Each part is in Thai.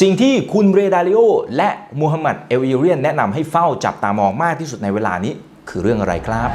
สิ่งที่คุณเรดาริโอและมูฮัมหมัดเอลอิเรียนแนะนำให้เฝ้าจับตามองมากที่สุดในเวลานี้คือเรื่องอะไรครับ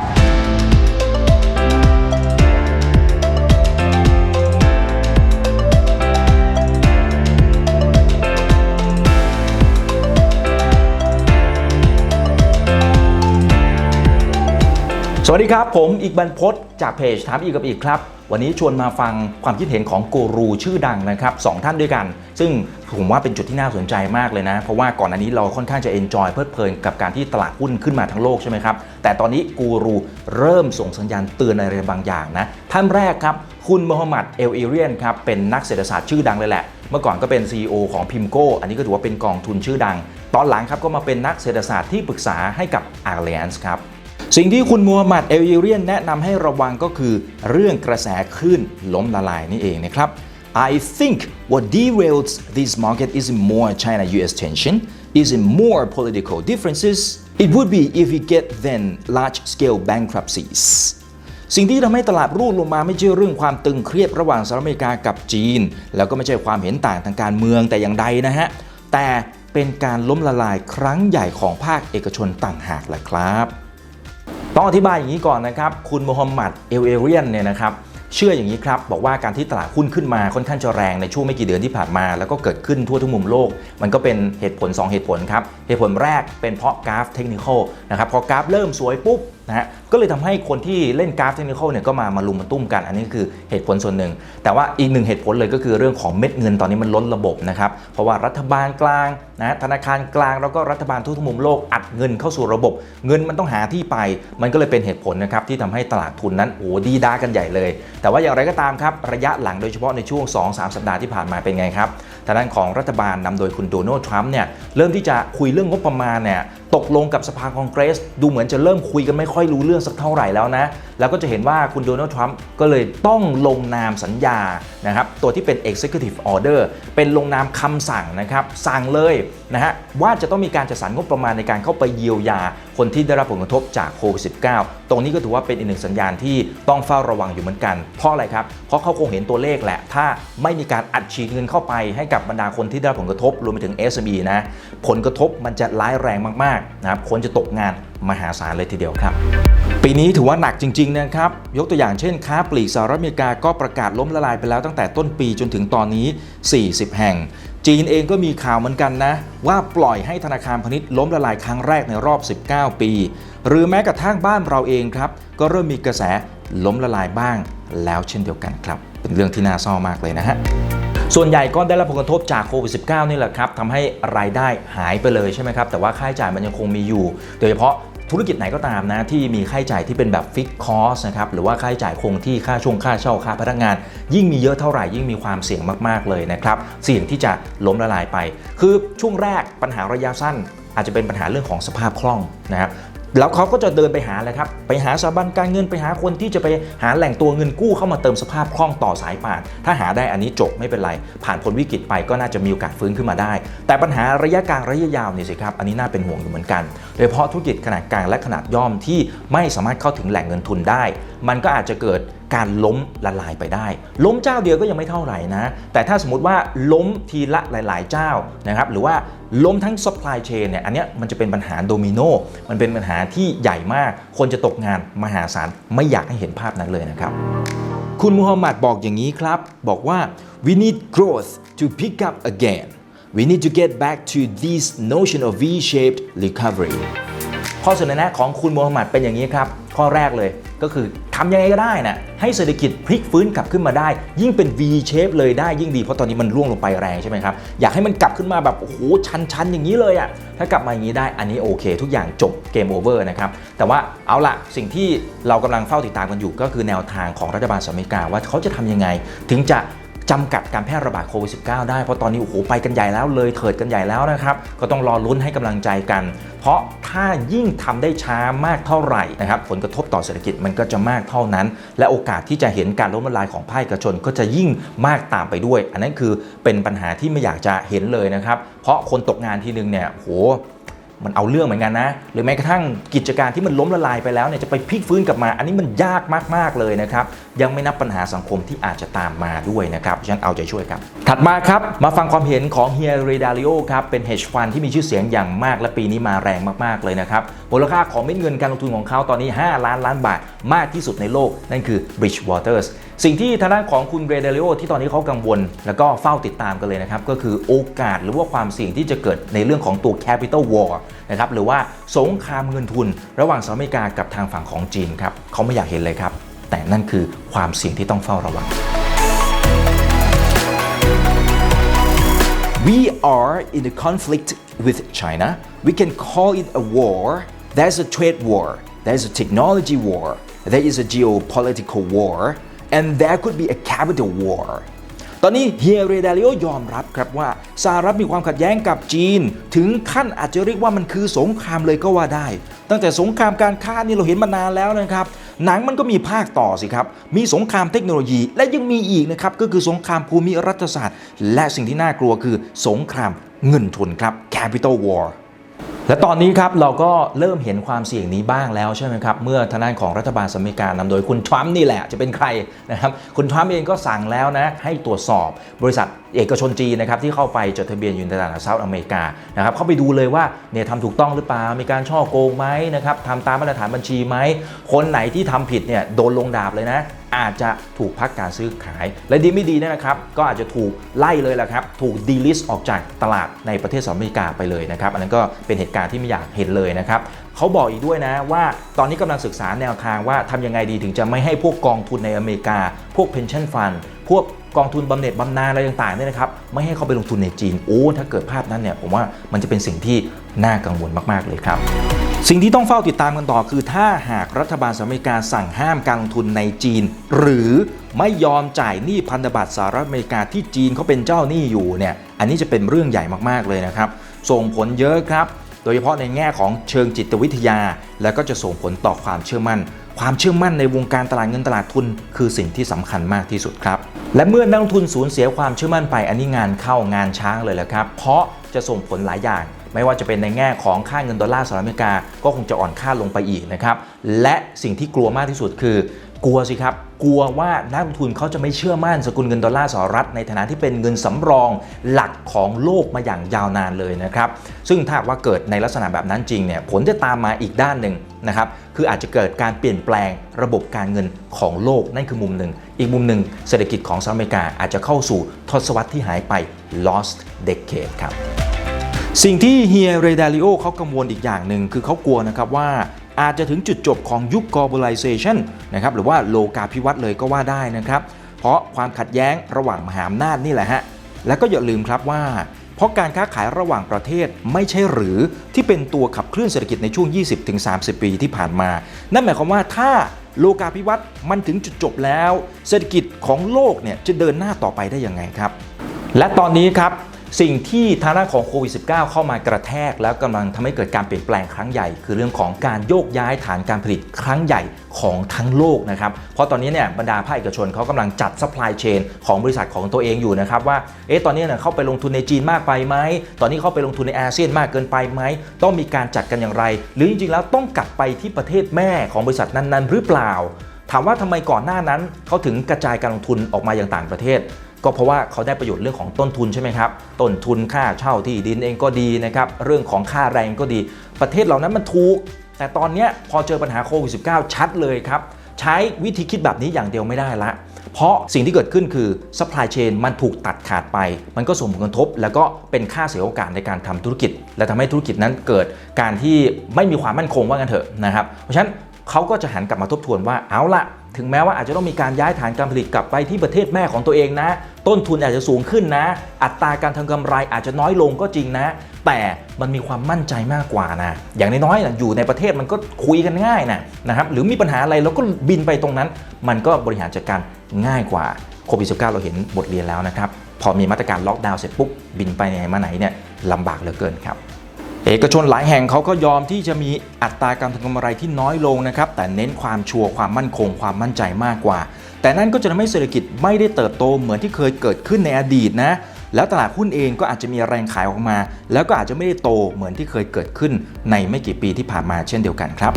สวัสดีครับ ผมอีกบรรพศจากเพจถามอีกกับอีกครับ วันนี้ชวนมาฟังความคิดเห็นของกูรูชื่อดังนะครับสองท่านด้วยกัน ซึ่งผมว่าเป็นจุดที่น่าสนใจมากเลยนะ เพราะว่าก่อนอันนี้เราค่อนข้างจะเอนจอยเพลิดเพลินกับการที่ตลาดหุ้นขึ้นมาทั้งโลกใช่ไหมครับ แต่ตอนนี้กูรูเริ่มส่งสัญญาณเตือนอะไรบางอย่างนะ ท่านแรกครับ คุณโมฮัมหมัดเอลอิเรียนครับเป็นนักเศรษฐศาสตร์ชื่อดังเลยแหละเมื่อก่อนก็เป็น CEO ของพิมโก้อันนี้ก็ถือว่าเป็นกองทุนชื่อดัง ตอนหลังครับก็มาเป็นนักเศรษฐศาสตร์ที่ปรึกษาให้กับ Allianz ครับ สิ่งที่คุณมูฮัมหมัดเอลยูเรียนแนะนำให้ระวังก็คือ เรื่องกระแสคลื่นล้มละลายนี่เองนะครับ I think what derails this market isn't more China-US tension, isn't more political differences. It would be if we get then large-scale bankruptcies. สิ่งที่ทำให้ตลาดรูดลงมาไม่ใช่เรื่องความตึงเครียดระหว่างสหรัฐอเมริกากับจีน แล้วก็ไม่ใช่ความเห็นต่างทางการเมืองแต่อย่างใดนะฮะ แต่เป็นการล้มละลายครั้งใหญ่ของภาคเอกชนต่างหากแหละครับ ต้องอธิบายอย่างนี้ก่อนนะครับ คุณโมฮัมหมัดเอลเอเรียนเนี่ยนะครับเชื่ออย่างนี้ครับ บอกว่าการที่ตลาดหุ้นขึ้นมาค่อนข้างจะแรงในช่วงไม่กี่เดือนที่ผ่านมา แล้วก็เกิดขึ้นทั่วทุกมุมโลก มันก็เป็นเหตุผล 2 เหตุผลครับ เหตุผลแรกเป็นเพราะกราฟเทคนิคนะครับพอกราฟเริ่มสวยปุ๊บนะฮะก็เลยทำให้คนที่เล่นกราฟเทคนิคเนี่ยก็มามาลุมมาตุ้มกัน อันนี้คือเหตุผลส่วนหนึ่ง แต่ว่าอีกหนึ่งเหตุผลเลยก็คือเรื่องของเม็ดเงินตอนนี้มันล้นระบบนะครับ เพราะว่ารัฐบาลกลางนะธนาคารกลางแล้วก็รัฐบาลทั่วทุกมุมโลกอัดเงินเข้าสู่ระบบ เงินมันต้องหาที่ไป มันก็เลยเป็นเหตุผลนะครับที่ทำให้ตลาดทุนนั้นโอ้ดีด้ากันใหญ่เลย แต่ว่าอย่างไรก็ตามครับระยะหลังโดยเฉพาะในช่วง 2-3 สัปดาห์ที่ผ่านมาเป็นไงครับ ทางด้านของรัฐบาลนำโดยคุณโดนัลด์ทรัมป์เนี่ยเริ่มที่จะคุยเรื่องงบประมาณเนี่ยตกลงกับสภาคองเกรส ดูเหมือนจะเริ่มคุยกันไม่ค่อยรู้เรื่องสักเท่าไหร่แล้วนะ แล้วก็จะเห็นว่าคุณโดนัลด์ทรัมป์ก็เลยต้องลงนามสัญญานะครับตัวที่เป็น executive order เป็นลงนามคำสั่งนะครับ สั่งเลยนะฮะว่าจะต้องมีการจัดสรรงบประมาณในการเข้าไปเยียวยาคนที่ได้รับผลกระทบจากโควิด -19 ตรงนี้ก็ถือว่าเป็นอีกหนึ่งสัญญาณที่ต้องเฝ้าระวังอยู่เหมือนกัน เพราะอะไรครับ เพราะเขาคงเห็นตัวเลขแหละ ถ้าไม่มีการอัดฉีดเงินเข้าไปให้กับบรรดาคนที่ได้รับผลกระทบรวมไปถึง SME นะ ผลกระทบมันจะร้ายแรงมากๆนะครับ คนจะตกงานมหาศาลเลยทีเดียวครับปีนี้ถือว่าหนักจริงๆนะครับ ยกตัวอย่างเช่น ค้าปลีกสหรัฐอเมริกาก็ประกาศล้มละลายไปแล้วตั้งแต่ต้นปีจนถึงตอนนี้ 40 แห่ง จีนเองก็มีข่าวเหมือนกันนะ ว่าปล่อยให้ธนาคารพาณิชย์ล้มละลายครั้งแรกในรอบ 19 ปี หรือแม้กระทั่งบ้านเราเองครับ ก็เริ่มมีกระแสล้มละลายบ้างแล้วเช่นเดียวกันครับ เป็นเรื่องที่น่าเศร้ามากเลยนะฮะส่วนใหญ่ก็ได้รับผลกระทบจากโควิด -19 นี่แหละครับทำให้รายได้หายไปเลยใช่ไหมครับ แต่ว่าค่าใช้จ่ายมันยังคงมีอยู่ โดยเฉพาะ ธุรกิจไหนก็ตามนะที่มีค่าใช้จ่ายที่เป็นแบบฟิกคอสนะครับหรือว่าค่าใช้จ่ายคงที่ค่าช่วงค่าเช่าค่าพนักงาน ยิ่งมีเยอะเท่าไหร่ยิ่งมีความเสี่ยงมากๆเลยนะครับเสี่ยงที่จะล้มละลายไป คือช่วงแรกปัญหาระยะสั้นอาจจะเป็นปัญหาเรื่องของสภาพคล่องนะครับ แล้วเขาก็จะเดินไปหาเลยครับ ไปหาสถาบันการเงินไปหาคนที่จะไปหาแหล่งตัวเงินกู้เข้ามาเติมสภาพคล่องต่อสายป่าน ถ้าหาได้อันนี้จบไม่เป็นไร ผ่านพ้นวิกฤตไปก็น่าจะมีโอกาสฟื้นขึ้นมาได้ แต่ปัญหาระยะกลางระยะยาวนี่สิครับ อันนี้น่าเป็นห่วงอยู่เหมือนกัน โดยเฉพาะธุรกิจขนาดกลางและขนาดย่อมที่ไม่สามารถเข้าถึงแหล่งเงินทุนได้ มันก็อาจจะเกิด การล้มละลายไปได้ ล้มเจ้าเดียวก็ยังไม่เท่าไหร่นะ แต่ถ้าสมมติว่าล้มทีละหลาย ๆ เจ้านะครับหรือว่าล้มทั้ง supply chain เนี่ยอันเนี้ยมันจะเป็นปัญหาโดมิโนมันเป็นปัญหาที่ใหญ่มาก คนจะตกงานมหาศาลไม่อยากให้เห็นภาพนั้นเลยนะครับ คุณมูฮัมหมัดบอกอย่างนี้ครับ บอกว่า we need growth to pick up again we need to get back to this notion of V-shaped recovery ข้อเสนอแนะของคุณมูฮัมหมัดเป็นอย่างนี้ครับ ข้อแรกเลยก็คือ ทำยังไงก็ได้นะให้เศรษฐกิจพลิกฟื้นกลับขึ้นมาได้ ยิ่งเป็น V shape เลยได้ยิ่งดี เพราะตอนนี้มันร่วงลงไปแรงใช่ไหมครับ อยากให้มันกลับขึ้นมาแบบโอ้โหชันๆ อย่างนี้เลยอะ่ะถ้ากลับมาอย่างนี้ได้อันนี้โอเค ทุกอย่างจบเกมโอเวอร์นะครับ แต่ว่าเอาละสิ่งที่เรากำลังเฝ้าติดตามกันอยู่ ก็คือแนวทางของรัฐบาลสหรัฐอเมริกาว่าเขาจะทำยังไง ถึงจะ จำกัดการแพร่ระบาดโควิด -19 ได้ เพราะตอนนี้โอ้โหไปกันใหญ่แล้วเลยเถิดกันใหญ่แล้วนะครับ ก็ต้องรอลุ้นให้กำลังใจกัน เพราะถ้ายิ่งทำได้ช้ามากเท่าไหร่นะครับผลกระทบต่อเศรษฐกิจมันก็จะมากเท่านั้น และโอกาสที่จะเห็นการล้มละลายของภาคเอกชนก็จะยิ่งมากตามไปด้วย อันนั้นคือเป็นปัญหาที่ไม่อยากจะเห็นเลยนะครับ เพราะคนตกงานทีนึงเนี่ยโหมันเอาเรื่องเหมือนกันนะ หรือแม้กระทั่งกิจการที่มันล้มละลายไปแล้วเนี่ยจะไปพลิกฟื้นกลับมา อันนี้มันยากมากๆเลยนะครับยังไม่นับปัญหาสังคมที่อาจจะตามมาด้วยนะครับฉะนั้นเอาใจช่วยครับ ถัดมาครับ มาฟังความเห็นของเฮียเรดาริโอครับเป็น hedge fund ที่มีชื่อเสียงอย่างมากและปีนี้มาแรงมาก ๆ เลยนะครับมูลค่าของเม็ดเงินการลงทุนของเขาตอนนี้ 5 ล้านล้านบาทมากที่สุดในโลก นั่นคือ Bridgewaters สิ่งที่ทางด้านของคุณเรเดลิโอที่ตอนนี้เขากังวล แล้วก็เฝ้าติดตามกันเลยนะครับ ก็คือโอกาสหรือว่าความเสี่ยงที่จะเกิดในเรื่องของตัว capital war นะครับหรือว่าสงครามเงินทุน ระหว่างสหรัฐอเมริกากับทางฝั่งของจีนครับเขาไม่อยากเห็นเลยครับ แต่นั่นคือความเสี่ยงที่ต้องเฝ้าระวัง We are in a conflict with China. We can call it a war. There's a trade war. There's a technology war. There is a geopolitical war. And there could be a capital war. ตอนนี้เฮียเรดาริโอยอมรับครับว่าสหรัฐมีความขัดแย้งกับจีน ถึงขั้นอาจจะเรียกว่ามันคือสงครามเลยก็ว่าได้ ตั้งแต่สงครามการค้านี่เราเห็นมานานแล้วนะครับ หนังมันก็มีภาคต่อสิครับ มีสงครามเทคโนโลยีและยังมีอีกนะครับ ก็คือสงครามภูมิรัฐศาสตร์ และสิ่งที่น่ากลัวคือสงครามเงินทุนครับ capital war และตอนนี้ครับเราก็เริ่มเห็นความเสี่ยงนี้บ้างแล้วใช่ไหมครับ เมื่อทางด้านของรัฐบาลสหรัฐอเมริกานำโดยคุณทรัมป์นี่แหละจะเป็นใครนะครับ คุณทรัมป์เองก็สั่งแล้วนะ ให้ตรวจสอบบริษัทเอกชนจีนนะครับที่เข้าไปจดทะเบียนอยู่ในตลาดเซาท์อเมริกานะครับเข้าไปดูเลยว่าเนี่ยทำถูกต้องหรือเปล่ามีการช่อโกงไหมนะครับทำตามมาตรฐานบัญชีไหมคนไหนที่ทำผิดเนี่ยโดนลงดาบเลยนะ อาจจะถูกพักการซื้อขาย และดีไม่ดีเนยนะครับ ก็อาจจะถูกไล่เลยแหละครับ ถูกดีลิสต์ออกจากตลาดในประเทศสหรัฐอเมริกาไปเลยนะครับ อันนั้นก็เป็นเหตุการณ์ที่ไม่อยากเห็นเลยนะครับเขาบอกอีกด้วยนะว่าตอนนี้กำลังศึกษาแนวทางว่าทำยังไงดีถึงจะไม่ให้พวกกองทุนในอเมริกา พวก pension fund พวกกองทุนบำเหน็จบำนาญอะไรต่างๆเนี่ยนะครับไม่ให้เขาไปลงทุนในจีนโอ้ถ้าเกิดภาพนั้นเนี่ยผมว่ามันจะเป็นสิ่งที่น่ากังวลมากๆเลยครับ สิ่งที่ต้องเฝ้าติดตามกันต่อคือถ้าหากรัฐบาลสหรัฐอเมริกาสั่งห้ามการลงทุนในจีน หรือไม่ยอมจ่ายหนี้พันธบัตรสหรัฐอเมริกาที่จีนเขาเป็นเจ้าหนี้อยู่เนี่ยอันนี้จะเป็นเรื่องใหญ่มากๆเลยนะครับ ส่งผลเยอะครับ โดยเฉพาะในแง่ของเชิงจิตวิทยา แล้วก็จะส่งผลต่อความเชื่อมั่น ความเชื่อมั่นในวงการตลาดเงินตลาดทุน คือสิ่งที่สำคัญมากที่สุดครับ และเมื่อนักลงทุนสูญเสียความเชื่อมั่นไปอันนี้งานเข้างานช้างเลยแหละครับ เพราะจะส่งผลหลายอย่าง ไม่ว่าจะเป็นในแง่ของค่าเงินดอลลาร์สหรัฐอเมริกาก็คงจะอ่อนค่าลงไปอีกนะครับและสิ่งที่กลัวมากที่สุดคือกลัวสิครับกลัวว่านักลงทุนเขาจะไม่เชื่อมั่นสกุลเงินดอลลาร์สหรัฐในฐานะที่เป็นเงินสำรองหลักของโลกมาอย่างยาวนานเลยนะครับ ซึ่งถ้าว่าเกิดในลักษณะแบบนั้นจริงเนี่ยผลจะตามมาอีกด้านหนึ่งนะครับคืออาจจะเกิดการเปลี่ยนแปลงระบบการเงินของโลกนั่นคือมุมหนึ่ง อีกมุมหนึ่งเศรษฐกิจของสหรัฐอเมริกาอาจจะเข้าสู่ทศวรรษที่หายไป lost decade ครับ สิ่งที่เฮียเรดาริโอเขากังวลอีกอย่างหนึ่งคือเขากลัวนะครับว่าอาจจะถึงจุดจบของยุค globalization นะครับหรือว่าโลกาภิวัตน์เลยก็ว่าได้นะครับ เพราะความขัดแย้งระหว่างมหาอำนาจนี่แหละฮะแล้วก็อย่าลืมครับว่า เพราะการค้าขายระหว่างประเทศไม่ใช่หรือที่เป็นตัวขับเคลื่อนเศรษฐกิจในช่วง 20-30 ปีที่ผ่านมา นั่นหมายความว่าถ้าโลกาภิวัตน์มันถึงจุดจบแล้ว เศรษฐกิจของโลกเนี่ยจะเดินหน้าต่อไปได้ยังไงครับ และตอนนี้ครับ สิ่งที่ทางด้านของโควิด -19 เข้ามากระแทก แล้วกำลังทำให้เกิดการเปลี่ยนแปลงครั้งใหญ่ คือเรื่องของการโยกย้ายฐานการผลิตครั้งใหญ่ของทั้งโลกนะครับ เพราะตอนนี้เนี่ยบรรดาภาคเอกชนเขากำลังจัดซัพพลายเชนของบริษัทของตัวเองอยู่นะครับว่า เอ๊ะ ตอนนี้เนี่ยเข้าไปลงทุนในจีนมากไปไหม ตอนนี้เข้าไปลงทุนในอาเซียนมากเกินไปไหม ต้องมีการจัดกันอย่างไร หรือจริงๆแล้วต้องกลับไปที่ประเทศแม่ของบริษัทนั้นๆ หรือเปล่า ถามว่าทำไมก่อนหน้านั้นเขาถึงกระจายการลงทุนออกมาอย่างต่างประเทศ ก็เพราะว่าเขาได้ประโยชน์เรื่องของต้นทุนใช่ไหมครับ ต้นทุนค่าเช่าที่ดินเองก็ดีนะครับ เรื่องของค่าแรงก็ดี ประเทศเหล่านั้นมันถูก แต่ตอนนี้พอเจอปัญหาโควิด -19 ชัดเลยครับ ใช้วิธีคิดแบบนี้อย่างเดียวไม่ได้ละ เพราะสิ่งที่เกิดขึ้นคือ supply chain มันถูกตัดขาดไป มันก็ส่งผลกระทบ แล้วก็เป็นค่าเสียโอกาสในการทำธุรกิจ และทำให้ธุรกิจนั้นเกิดการที่ไม่มีความมั่นคงว่างั้นเถอะนะครับ เพราะฉะนั้นเขาก็จะหันกลับมาทบทวนว่าเอาละ ถึงแม้ว่าอาจจะต้องมีการย้ายฐานการผลิตกลับไปที่ประเทศแม่ของตัวเองนะ ต้นทุนอาจจะสูงขึ้นนะ อัตราการทำกำไรอาจจะน้อยลงก็จริงนะ แต่มันมีความมั่นใจมากกว่านะ อย่างน้อยๆนะอยู่ในประเทศมันก็คุยกันง่ายนะนะครับ หรือมีปัญหาอะไรเราก็บินไปตรงนั้น มันก็บริหารจัดการง่ายกว่าโควิด -19 เราเห็นบทเรียนแล้วนะครับ พอมีมาตรการล็อกดาวน์เสร็จปุ๊บบินไปไหนมาไหนเนี่ยลำบากเหลือเกินครับ เอกชนหลายแห่งเขาก็ยอมที่จะมีอัตราการทำกำไรที่น้อยลงนะครับ แต่เน้นความชัวร์ความมั่นคงความมั่นใจมากกว่า แต่นั่นก็จะทำให้เศรษฐกิจไม่ได้เติบโตเหมือนที่เคยเกิดขึ้นในอดีตนะแล้วตลาดหุ้นเองก็อาจจะมีแรงขายออกมา แล้วก็อาจจะไม่ได้โตเหมือนที่เคยเกิดขึ้นในไม่กี่ปีที่ผ่านมาเช่นเดียวกันครับ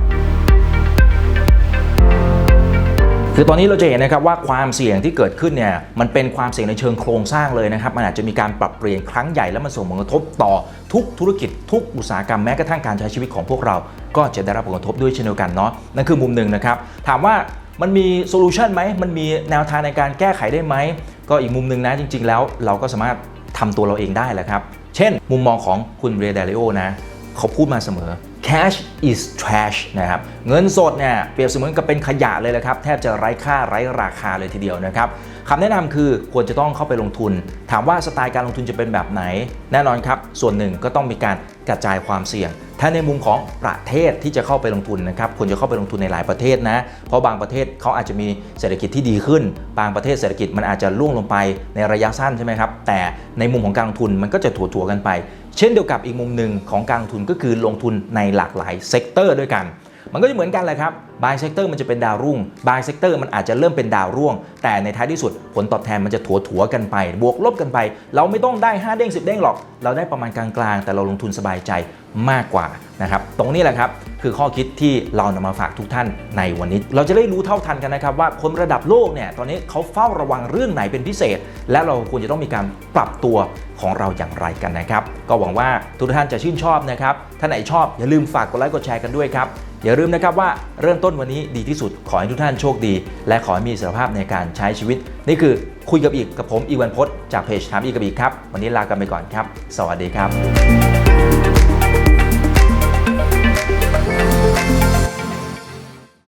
คือตอนนี้เราจะเห็นนะครับว่าความเสี่ยงที่เกิดขึ้นเนี่ยมันเป็นความเสี่ยงในเชิงโครงสร้างเลยนะครับ มันอาจจะมีการปรับเปลี่ยนครั้งใหญ่แล้วมันส่งผลกระทบต่อ ทุกธุรกิจทุกอุตสาหกรรมแม้กระทั่งการใช้ชีวิตของพวกเรา ก็จะได้รับผลกระทบด้วยเช่นเดียวกันเนาะนั่นคือมุมหนึ่งนะครับ ถามว่ามันมีโซลูชันไหมมันมีแนวทางในการแก้ไขได้ไหม ก็อีกมุมหนึ่งนะจริง ๆ แล้วเราก็สามารถทำตัวเราเองได้แหละครับ เช่น มุมมองของคุณเรเดลิโอนะ เขาพูดมาเสมอ cash is trash นะครับ เงินสดเนี่ยเปรียบเสมือนกับเป็นขยะเลยละครับ แทบจะไร้ค่าไร้ราคาเลยทีเดียวนะครับคำแนะนำคือควรจะต้องเข้าไปลงทุน ถามว่าสไตล์การลงทุนจะเป็นแบบไหน แน่นอนครับ ส่วนหนึ่งก็ต้องมีการกระจายความเสี่ยง ถ้าในมุมของประเทศที่จะเข้าไปลงทุนนะครับควรจะเข้าไปลงทุนในหลายประเทศนะ เพราะบางประเทศเขาอาจจะมีเศรษฐกิจที่ดีขึ้น บางประเทศเศรษฐกิจมันอาจจะล่วงลงไปในระยะสั้นใช่ไหมครับ แต่ในมุมของการลงทุนมันก็จะถั่วๆกันไป เช่นเดียวกับอีกมุมหนึ่งของการลงทุนก็คือลงทุนในหลากหลายเซกเตอร์ด้วยกันมันก็จะเหมือนกันแหละครับ บางเซกเตอร์มันจะเป็นดาวรุ่ง บางเซกเตอร์มันอาจจะเริ่มเป็นดาวร่วง แต่ในท้ายที่สุดผลตอบแทนมันจะถัวถัวกันไป บวกลบกันไป เราไม่ต้องได้ 5 เด้ง 10 เด้งหรอก เราได้ประมาณกลางๆ แต่เราลงทุนสบายใจ มากกว่านะครับตรงนี้แหละครับคือข้อคิดที่เรานำมาฝากทุกท่านในวันนี้ เราจะได้รู้เท่าทันกันนะครับว่าคนระดับโลกเนี่ยตอนนี้เขาเฝ้าระวังเรื่องไหนเป็นพิเศษ และเราควรจะต้องมีการปรับตัวของเราอย่างไรกันนะครับ ก็หวังว่าทุกท่านจะชื่นชอบนะครับถ้าไหนชอบอย่าลืมฝากกดไลค์กดแชร์กันด้วยครับอย่าลืมนะครับว่าเริ่มต้นวันนี้ดีที่สุดขอให้ทุกท่านโชคดี และขอให้มีอิสรภาพในการใช้ชีวิต นี่คือคุยกับอีกกับผมอีวันพศจากเพจถามอีกกับอีกครับวันนี้ลากันไปก่อนครับ สวัสดีครับ